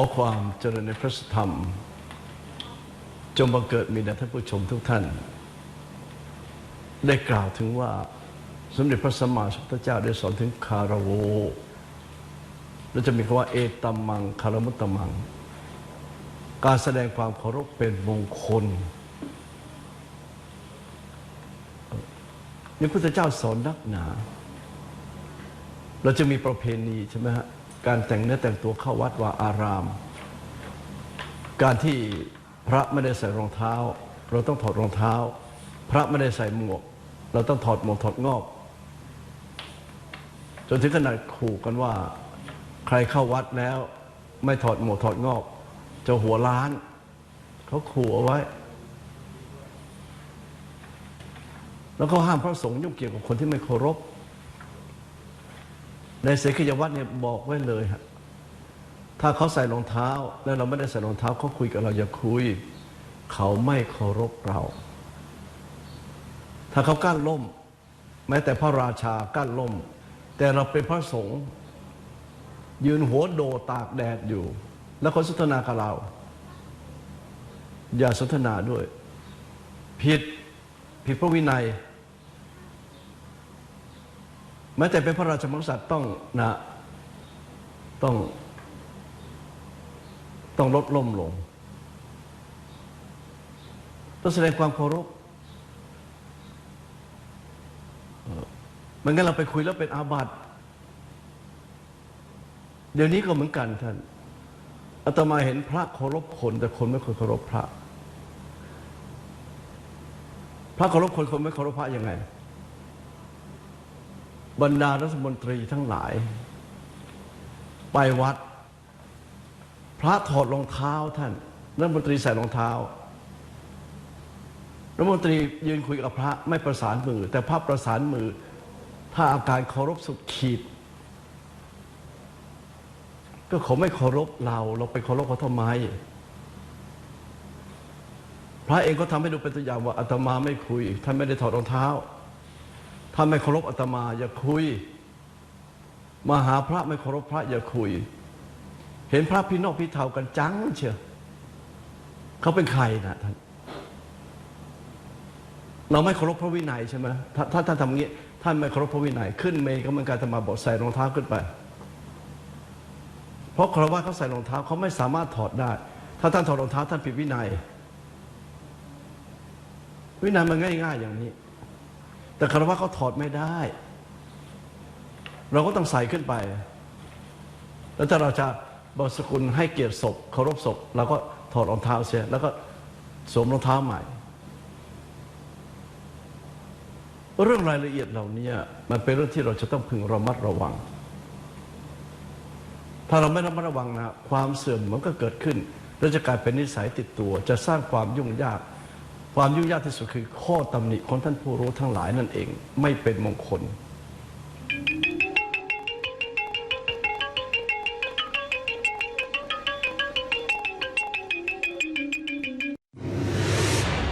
อความเจริญในพระธรรม จงบังเกิดมีแด่ท่านผู้ชมทุกท่าน ได้กล่าวถึงว่าสมเด็จพระสัมมาสัมพุทธเจ้าได้สอนถึงคารโวแล้วจะมีคำว่าเอตัมมังคารมุตตมัง การแสดงความเคารพเป็นมงคลนี่พระพุทธเจ้าสอนนักหนา เราจะมีประเพณีใช่ไหมฮะ การแต่งเนื้อแต่งตัวเข้าวัดว่าอาราม การที่พระไม่ได้ใส่รองเท้า เราต้องถอดรองเท้า พระไม่ได้ใส่หมวก เราต้องถอดหมวกถอดงอก จนถึงขนาดขู่กันว่า ใครเข้าวัดแล้วไม่ถอดหมวกถอดงอก จะหัวล้าน เขาขู่เอาไว้ แล้วก็ห้ามพระสงฆ์ยุ่งเกี่ยวกับคนที่ไม่เคารพ ในเสขียวัตรเนี่ยบอกไว้เลยฮะถ้าเขาใส่รองเท้า แล้วเราไม่ได้ใส่รองเท้าเขาคุยกับเราอย่าคุย เขาไม่เคารพเรา ถ้าเขากั้นล่ม แม้แต่พระราชากั้นล่ม แต่เราเป็นพระสงฆ์ยืนหัวโดตากแดดอยู่ แล้วเขาสนทนากับเรา อย่าสนทนาด้วย ผิดผิดพระวินัย แม้แต่เป็นพระราชมงสัตว์ต้องนะต้อง ต้องลดล่มลง ต้องแสดงความเคารพเอ่อไม่งั้นเราไปคุยแล้วเป็นอาบัติเดี๋ยวนี้ก็เหมือนกันท่านอาตมาเห็นพระเคารพคน แต่คนไม่เคยเคารพพระ พระเคารพคนคนไม่เคารพพระยังไง บรรดารัฐมนตรีทั้งหลาย ไปวัด พระถอดรองเท้าท่านรัฐมนตรีใส่รองเท้ารัฐมนตรียืนคุยกับพระไม่ประสานมือ แต่พระประสานมือ ถ้าอาการเคารพสุดขีด ก็เขาไม่เคารพเรา เราไปเคารพเขาทำไม พระเองก็ทำให้ดูเป็นตัวอย่างว่าอาตมาไม่คุยท่านไม่ได้ถอดรองเท้า ถ้าไม่เคารพอาตมาอย่าคุย มาหาพระไม่เคารพพระอย่าคุย เห็นพระพี่นอกพี่เทากันจังเชียวเขาเป็นใครนะท่านเราไม่เคารพพระวินัยใช่ไหมถ้าท่านทำงี้ท่านไม่เคารพพระวินัยขึ้นเมย์ก็เหมือนการธรรมาบอกใส่รองเท้าขึ้นไป เพราะคารวะเขาใส่รองเท้าเขาไม่สามารถถอดได้ ถ้าท่านถอดรองเท้าท่านผิดวินัย วินัยมันง่ายๆอย่างนี้ แต่คารวะเขาถอดไม่ได้ เราก็ต้องใส่ขึ้นไป แล้วถ้าเราจะบสกุลให้เกียรติศพเคารพศพเราก็ถอดรองเท้าเสีย แล้วก็สวมรองเท้าใหม่ เรื่องรายละเอียดเหล่านี้มันเป็นเรื่องที่เราจะต้องพึงระมัดระวัง ถ้าเราไม่ระมัดระวังนะความเสื่อมมันก็เกิดขึ้น แล้วจะกลายเป็นนิสัยติดตัว จะสร้างความยุ่งยาก ความยุ่งยากที่สุดคือข้อตำหนิของท่านผู้รู้ทั้งหลายนั่นเอง ไม่เป็นมงคล